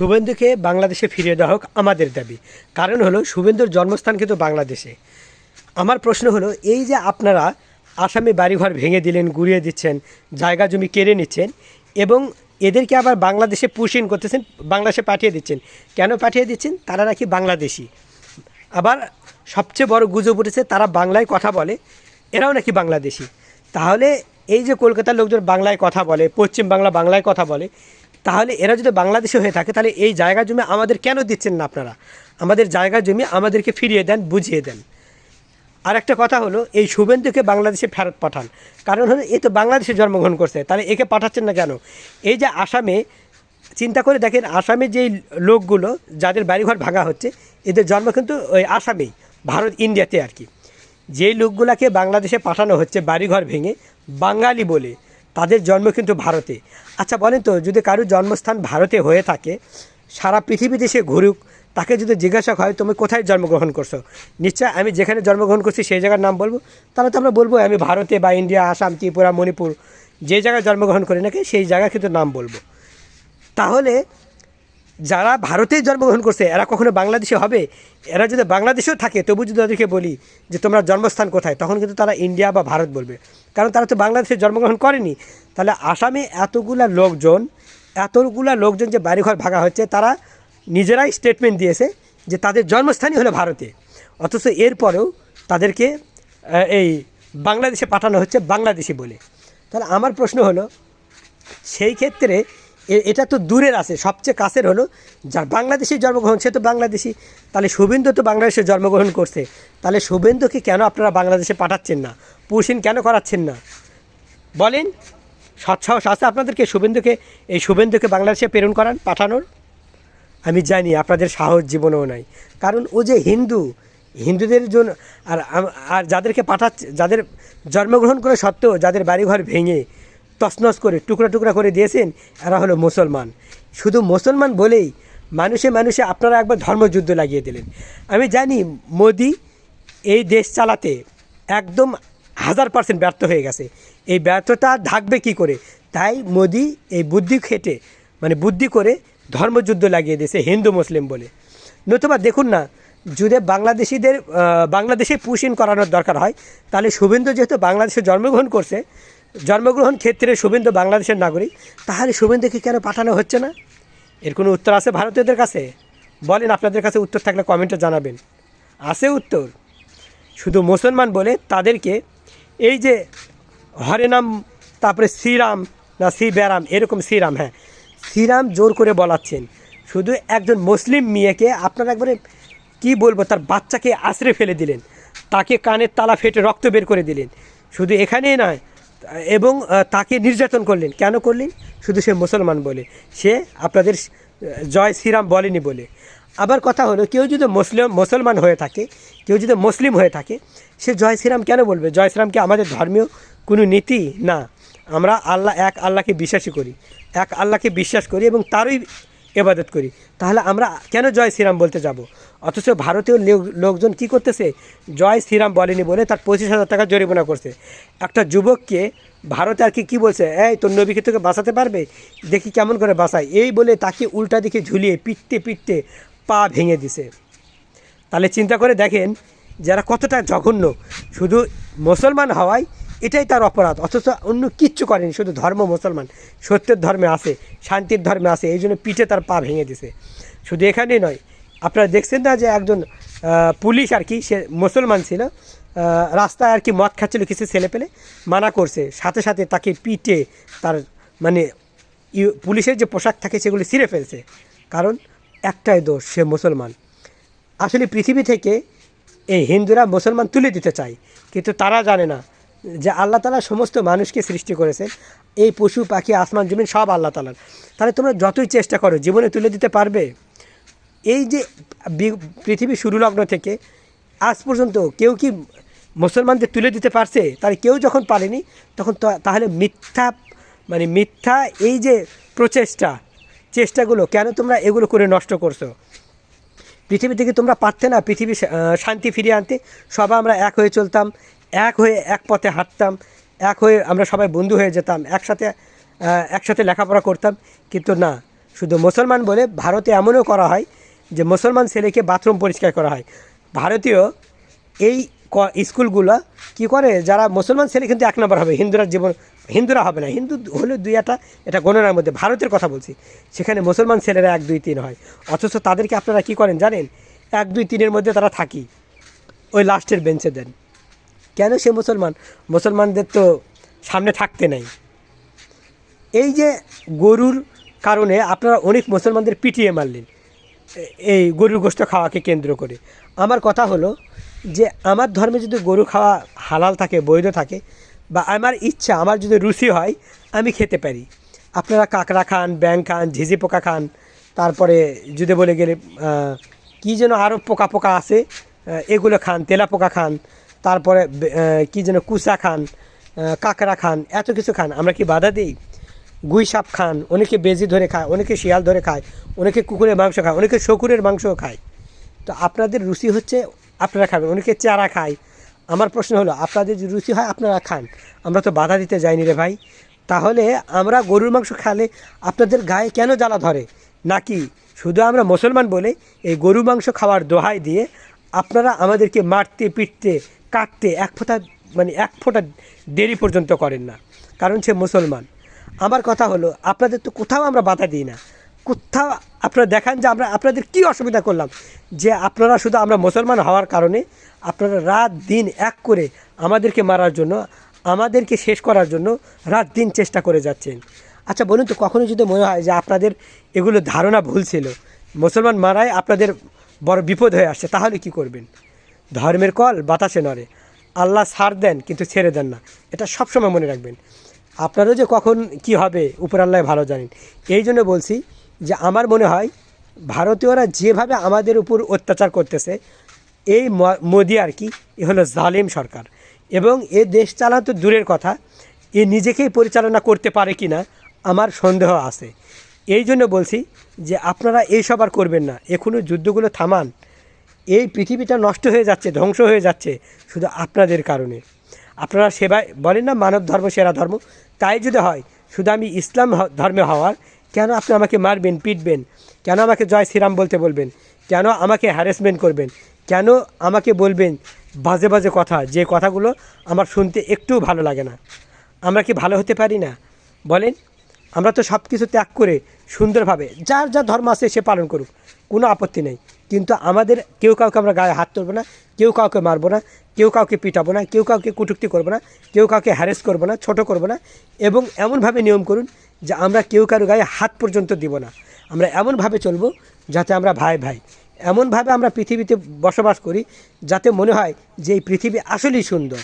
শুভেন্দুকে বাংলাদেশে ফিরিয়ে দেওয়া হোক আমাদের দাবি। কারণ হলো, শুভেন্দুর জন্মস্থান কিন্তু বাংলাদেশে। আমার প্রশ্ন হলো, এই যে আপনারা আসামে বাড়িঘর ভেঙে দিলেন, গুড়িয়ে দিচ্ছেন, জায়গা জমি কেড়ে নিচ্ছেন, এবং এদেরকে আবার বাংলাদেশে পুষিন করতেছেন, বাংলাদেশে পাঠিয়ে দিচ্ছেন, কেন পাঠিয়ে দিচ্ছেন? তারা নাকি বাংলাদেশি। আবার সবচেয়ে বড় গুজব উঠেছে, তারা বাংলায় কথা বলে, এরাও নাকি বাংলাদেশি। তাহলে এই যে কলকাতার লোকজন বাংলায় কথা বলে পশ্চিম বাংলা বাংলায় কথা বলে তাহলে এরা যদি বাংলাদেশে হয়ে থাকে, তাহলে এই জায়গা জমি আমাদের কেন দিচ্ছেন না আপনারা? আমাদের জায়গা জমি আমাদেরকে ফিরিয়ে দেন, বুঝিয়ে দেন। আর একটা কথা হলো, এই শুভেন্দুকে বাংলাদেশে ফেরত পাঠান। কারণ হলো, এ তো বাংলাদেশে জন্মগ্রহণ করছে, তাহলে একে পাঠাচ্ছেন না কেন? এই যে আসামে, চিন্তা করে দেখেন, আসামে যেই লোকগুলো, যাদের বাড়িঘর ভাঙা হচ্ছে, এদের জন্ম কিন্তু ওই আসামেই, ভারত, ইন্ডিয়াতে আর কি। যেই লোকগুলাকে বাংলাদেশে পাঠানো হচ্ছে, বাড়িঘর ভেঙে, বাঙালি বলে তাদের জন্ম কিন্তু ভারতে। আচ্ছা বলেন তো, যদি কারোর জন্মস্থান ভারতে হয়ে থাকে, সারা পৃথিবীতে সে ঘুরুক, তাকে যদি জিজ্ঞাসা হয়, তুমি কোথায় জন্মগ্রহণ করছ? নিশ্চয় আমি যেখানে জন্মগ্রহণ করছি, সেই জায়গার নাম বলব। তাহলে তো আমরা বলব, আমি ভারতে বা ইন্ডিয়া, আসাম, ত্রিপুরা, মণিপুর, যে জায়গায় জন্মগ্রহণ করি নাকি সেই জায়গা কিন্তু নাম বলব। তাহলে যারা ভারতে জন্মগ্রহণ করছে, এরা কখনো বাংলাদেশে হবে? এরা যদি বাংলাদেশেও থাকে, তবু যদি তাদেরকে বলি যে তোমরা জন্মস্থান কোথায়, তখন কিন্তু তারা ইন্ডিয়া বা ভারত বলবে। কারণ তারা তো বাংলাদেশে জন্মগ্রহণ করেনি। তাহলে আসামে এতগুলা লোকজন এতগুলা লোকজন যে বাড়িঘর ভাঙা হচ্ছে, তারা নিজেরাই স্টেটমেন্ট দিয়েছে যে তাদের জন্মস্থানই হলো ভারতে। অথচ এরপরেও তাদেরকে এই বাংলাদেশে পাঠানো হচ্ছে বাংলাদেশি বলে। তাহলে আমার প্রশ্ন হলো, সেই ক্ষেত্রে এটা তো দূরের আছে। সবচেয়ে কাছের হলো যার বাংলাদেশে জন্মগ্রহণ, সে তো বাংলাদেশি। তাহলে শুভেন্দু তো বাংলাদেশে জন্মগ্রহণ করছে। তাহলে শুভেন্দুকে কেন আপনারা বাংলাদেশে পাঠাচ্ছেন না? পুষিন কেন করাচ্ছেন না? বলেন। সৎসাহস আছে আপনাদেরকে শুভেন্দুকে? এই শুভেন্দুকে বাংলাদেশে প্রেরণ করান, পাঠানোর? আমি জানি, আপনাদের সাহস জীবনেও নাই। কারণ ও যে হিন্দু, হিন্দুদের জন্য আর আর যাদেরকে পাঠাচ্ছে, যাদের জন্মগ্রহণ করে সত্ত্বেও যাদের বাড়িঘর ভেঙে তছনছ করে, টুকরা টুকরা করে দিয়েছেন, এরা হলো মুসলমান। শুধু মুসলমান বলেই মানুষে মানুষে আপনারা একবার ধর্মযুদ্ধ লাগিয়ে দিলেন। আমি জানি মোদি এই দেশ চালাতে একদম হাজার পার্সেন্ট ব্যর্থ হয়ে গেছে। এই ব্যর্থতা ঢাকবে কি করে? তাই মোদি এই বুদ্ধি খেটে মানে বুদ্ধি করে ধর্মযুদ্ধ লাগিয়ে দিয়েছে হিন্দু মুসলিম বলে। নতুবা দেখুন না, যদি বাংলাদেশিদের বাংলাদেশে পুষিন করানোর দরকার হয়, তাহলে শুভেন্দু যেহেতু বাংলাদেশে জন্মগ্রহণ করছে জন্মগ্রহণ ক্ষেত্রে শুভেন্দু বাংলাদেশের নাগরিক, তাহলে শুভেন্দুকে কেন পাঠানো হচ্ছে না? এর কোনো উত্তর আছে ভারতীয়দের কাছে? বলেন, আপনাদের কাছে উত্তর থাকলে কমেন্টে জানাবেন। আছে উত্তর। শুধু মুসলমান বলে তাদেরকে এই যে হরে নাম তারপরে শ্রীরাম না শ্রী ব্যারাম এরকম শ্রীরাম হ্যাঁ শ্রীরাম জোর করে বলাচ্ছেন। শুধু একজন মুসলিম মেয়েকে আপনারা একবারে কি বলব, তার বাচ্চাকে আশ্রে ফেলে দিলেন। তাকে কানের তালা ফেটে রক্ত বের করে দিলেন। শুধু এখানেই নয় এবং তাকে নির্যাতন করলেন। কেন করলেন? শুধু সে মুসলমান বলে। সে আপনাদের জয় শ্রীরাম বলেনি বলে। আবার কথা হলো, কেউ যদি মুসলিম, মুসলমান হয়ে থাকে, কেউ যদি মুসলিম হয়ে থাকে, সে জয় শ্রীরাম কেন বলবে? জয় শ্রীরামকে আমাদের ধর্মীয় কোনো নীতি? না। আমরা আল্লাহ, এক আল্লাহকে বিশ্বাসী করি। এক আল্লাহকে বিশ্বাস করি এবং তারই এবাদত করি। তাহলে আমরা কেন জয় শ্রীরাম বলতে যাব? অথচ ভারতীয় লোকজন কি করতেছে? জয় শ্রীরাম বলেনি বলে তার পঁচিশ হাজার টাকা জরিমানা করছে। একটা যুবককে ভারতে আর কি, কী বলছে? এই, তোর নবীকে তোকে বাঁচাতে পারবে? দেখি কেমন করে বাঁচায়। এই বলে তাকে উল্টা দিকে ঝুলিয়ে পিটতে পিটতে পা ভেঙে দিছে। তাহলে চিন্তা করে দেখেন, যারা কতটা জঘন্য, শুধু মুসলমান হওয়ায় এটাই তার অপরাধ। অথচ অন্য কিচ্ছু করেনি, শুধু ধর্ম মুসলমান। সত্যের ধর্মে আসে শান্তির ধর্মে আসে এই জন্য পিঠে তার পা ভেঙে দিছে। শুধু এখানেই নয়, আপনারা দেখছেন না যে একজন পুলিশ আর কি, সে মুসলমান ছিল রাস্তায় আর কি মদ খাচ্ছিল কিছু ছেলে পেলে, মানা করছে। সাথে সাথে তাকে পিটে তার মানে পুলিশের যে পোশাক থাকে সেগুলি ছিঁড়ে ফেলছে। কারণ একটাই দোষ, সে মুসলমান। আসলে পৃথিবী থেকে এই হিন্দুরা মুসলমান তুলে দিতে চায়, কিন্তু তারা জানে না যে আল্লাহ তালা সমস্ত মানুষকে সৃষ্টি করেছেন, এই পশু, পাখি, আসমান, জমিন সব আল্লাহ তালার। তাহলে তোমরা যতই চেষ্টা করো, জীবনে তুলে দিতে পারবে? এই যে পৃথিবী শুরু লগ্ন থেকে আজ পর্যন্ত কেউ কি মুসলমানদের তুলে দিতে পারছে? তাহলে কেউ যখন পারেনি, তখন তাহলে মিথ্যা মানে মিথ্যা এই যে প্রচেষ্টা, চেষ্টাগুলো কেন তোমরা এগুলো করে নষ্ট করছ? পৃথিবী থেকে তোমরা পারতে না পৃথিবী শান্তি ফিরিয়ে আনতে, সবাই আমরা এক হয়ে চলতাম, এক হয়ে এক পথে হাঁটতাম, এক হয়ে আমরা সবাই বন্ধু হয়ে যেতাম, একসাথে একসাথে লেখাপড়া করতাম। কিন্তু না, শুধু মুসলমান বলে ভারতে এমনও করা হয় যে মুসলমান ছেলেকে বাথরুম পরিষ্কার করা হয়। ভারতীয় এই স্কুলগুলো কি করে? যারা মুসলমান ছেলে কিন্তু এক নম্বর হবে। হিন্দুরা জীবন হিন্দুরা হবে না। হিন্দু হলে দুই একটা এটা গণনার মধ্যে। ভারতের কথা বলছি। সেখানে মুসলমান ছেলেরা এক, দুই, তিন হয়। অথচ তাদেরকে আপনারা কি করেন জানেন? এক, দুই, তিনের মধ্যে তারা থাকি। ওই লাস্টের বেঞ্চে দেন। কেন সে মুসলমান? মুসলমানদের তো সামনে থাকতে নাই। এই যে গরুর কারণে আপনারা অনেক মুসলমানদের পিটিয়ে মারলেন। এই গরুর গোস্ত খাওয়াকে কেন্দ্র করে। আমার কথা হলো যে আমার ধর্মে যদি গরু খাওয়া হালাল থাকে, বৈধ থাকে, বা আমার ইচ্ছা, আমার যদি রুচি হয়, আমি খেতে পারি। আপনারা কাঁকড়া খান ব্যাং খান, ঝিঝি পোকা খান, তারপরে যদি বলে গেলে কী যেন আরও পোকা পোকা আছে এগুলো খান, তেলা পোকা খান, তারপরে কী যেন কুচা খান কাঁকড়া খান, এত কিছু খান, আমরা কি বাধা দিই? গুই সাপ খান, অনেকে বেজি ধরে খায়, অনেকে শিয়াল ধরে খায়, অনেকে কুকুরের মাংস খায়, অনেকে শকুরের মাংসও খায়। তো আপনাদের রুচি হচ্ছে আপনারা খাবেন, অনেকে চারা খায়। আমার প্রশ্ন হলো, আপনাদের যদি রুচি হয়, আপনারা খান। আমরা তো বাধা দিতে যাইনি রে ভাই। তাহলে আমরা গরুর মাংস খালে আপনাদের গায়ে কেন জ্বালা ধরে? নাকি শুধু আমরা মুসলমান বলে এই গরু মাংস খাওয়ার দোহাই দিয়ে আপনারা আমাদেরকে মারতে, পিটতে, কাটতে এক ফোঁটা মানে এক ফোঁটা দেরি পর্যন্ত করেন না? কারণ সে মুসলমান। আমার কথা হলো, আপনাদের তো কোথাও আমরা বাধা দিই না। কোথাও আপনারা দেখান যে আমরা আপনাদের কি অসুবিধা করলাম। যে আপনারা শুধু আমরা মুসলমান হওয়ার কারণে আপনারা রাত দিন এক করে আমাদেরকে মারার জন্য, আমাদেরকে শেষ করার জন্য রাত দিন চেষ্টা করে যাচ্ছেন। আচ্ছা বলুন তো, কখনো যদি মনে হয় যে আপনাদের এগুলো ধারণা ভুল ছিল, মুসলমান মারায় আপনাদের বড় বিপদ হয়ে আসছে, তাহলে কি করবেন? ধর্মের কল বাতাসে নড়ে। আল্লাহ সার দেন, কিন্তু ছেড়ে দেন না। এটা সবসময় মনে রাখবেন। আপনারও যে কখন কি হবে, উপর আল্লাহ ভালো জানেন। এই জন্য বলছি যে আমার মনে হয় ভারতীয়রা যেভাবে আমাদের উপর অত্যাচার করতেছে, এই মোদি আর কি, এ হলো জালেম সরকার। এবং এ দেশ চালানো তো দূরের কথা, এ নিজেকেই পরিচালনা করতে পারে কি না আমার সন্দেহ আছে। এই জন্য বলছি যে আপনারা এইসব আর করবেন না এখনও যুদ্ধগুলো থামান। এই পৃথিবীটা নষ্ট হয়ে যাচ্ছে, ধ্বংস হয়ে যাচ্ছে শুধু আপনাদের কারণে। আপনারা সেবায় বলেন না মানব ধর্ম সেরা ধর্ম, তাই যদি হয়, শুধু আমি ইসলাম ধর্মে হওয়ার কেন আপনি আমাকে মারবেন, পিটবেন? কেন আমাকে জয় শ্রীরাম বলতে বলবেন? কেন আমাকে হ্যারাসমেন্ট করবেন? কেন আমাকে বলবেন বাজে বাজে কথা? যে কথাগুলো আমার শুনতে একটুও ভালো লাগে না। আমরা কি ভালো হতে পারি না? বলেন, আমরা তো সব কিছু ত্যাগ করে সুন্দরভাবে যার যা ধর্ম আছে সে পালন করুক, কোনো আপত্তি নেই। কিন্তু আমাদের কেউ কাউকে আমরা গায়ে হাত তুলবো না, কেউ কাউকে মারবো না, কেউ কাউকে পিটাবো না, কেউ কাউকে কুটুক্তি করব না, কেউ কাউকে হ্যারেস করব না, ছোট করব না, এবং এমনভাবে নিয়ম করুন যে আমরা কেউ কারও গায়ে হাত পর্যন্ত দিব না। আমরা এমনভাবে চলবো যাতে আমরা ভাই ভাই। এমনভাবে আমরা পৃথিবীতে বসবাস করি যাতে মনে হয় যে এই পৃথিবী আসলেই সুন্দর।